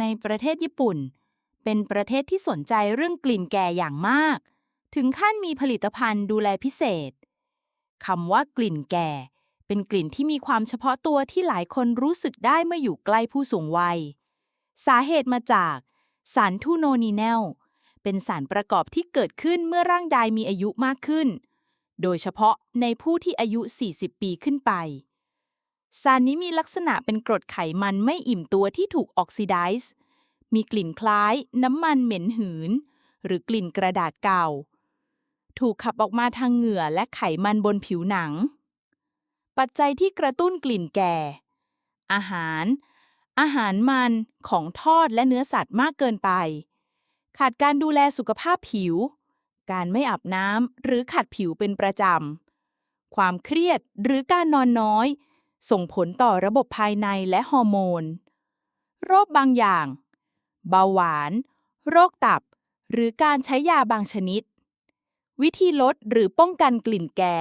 ในประเทศญี่ปุ่น เป็นประเทศที่สนใจเรื่องกลิ่นแก่อย่างมาก ถึงขั้นมีผลิตภัณฑ์ดูแลพิเศษคำว่ากลิ่นแก่ เป็นกลิ่นที่มีความเฉพาะตัวที่หลายคนรู้สึกได้เมื่ออยู่ใกล้ผู้สูงวัย สาเหตุมาจากสารทูโนนีเนล เป็นสารประกอบที่เกิดขึ้นเมื่อร่างกายมีอายุมากขึ้น โดยเฉพาะในผู้ที่อายุ 40 ปีขึ้นไป สารนี้มีลักษณะเป็นกรดไขมันไม่อิ่มตัวที่ถูกออกซิไดซ์ มีกลิ่นคล้ายน้ำมันเหม็นหืน หรือกลิ่นกระดาษเก่า ถูกขับออกมาทางเหงื่อและไขมันบนผิวหนัง ปัจจัยที่กระตุ้นกลิ่นแก่ อาหาร อาหารมันของทอดและเนื้อสัตว์มากเกินไป ขาดการดูแลสุขภาพผิว การไม่อาบน้ำหรือขัดผิวเป็นประจำ ความเครียดหรือการนอนน้อย ส่งผลต่อระบบภายในและฮอร์โมน โรคบางอย่าง เบาหวาน โรคตับ หรือการใช้ยาบางชนิด วิธีลดหรือป้องกันกลิ่นแก่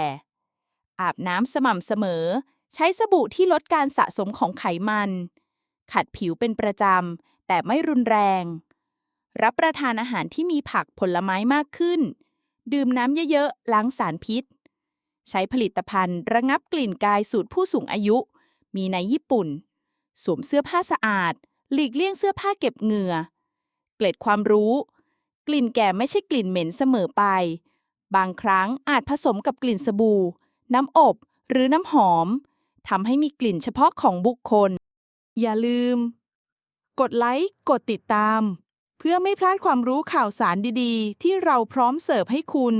อาบน้ำสม่ำเสมอ ใช้สบู่ที่ลดการสะสมของไขมัน ขัดผิวเป็นประจำ แต่ไม่รุนแรง รับประทานอาหารที่มีผักผลไม้มากขึ้น ดื่มน้ำเยอะๆ ล้างสารพิษ ใช้ผลิตภัณฑ์ระงับกลิ่นกายสูตรผู้สูงอายุ มีในญี่ปุ่น สวมเสื้อผ้าสะอาด หลีกเลี่ยงเสื้อผ้าเก็บเหงื่อ เกล็ดความรู้ กลิ่นแก่ไม่ใช่กลิ่นเหม็นเสมอไป บางครั้งอาจผสมกับกลิ่นสบู่ น้ำอบหรือน้ำหอมทำให้มีกลิ่นเฉพาะของบุคคล อย่าลืม กดไลค์ กดติดตาม เพื่อไม่พลาดความรู้ข่าวสารดีๆ ที่เราพร้อมเสิร์ฟให้คุณ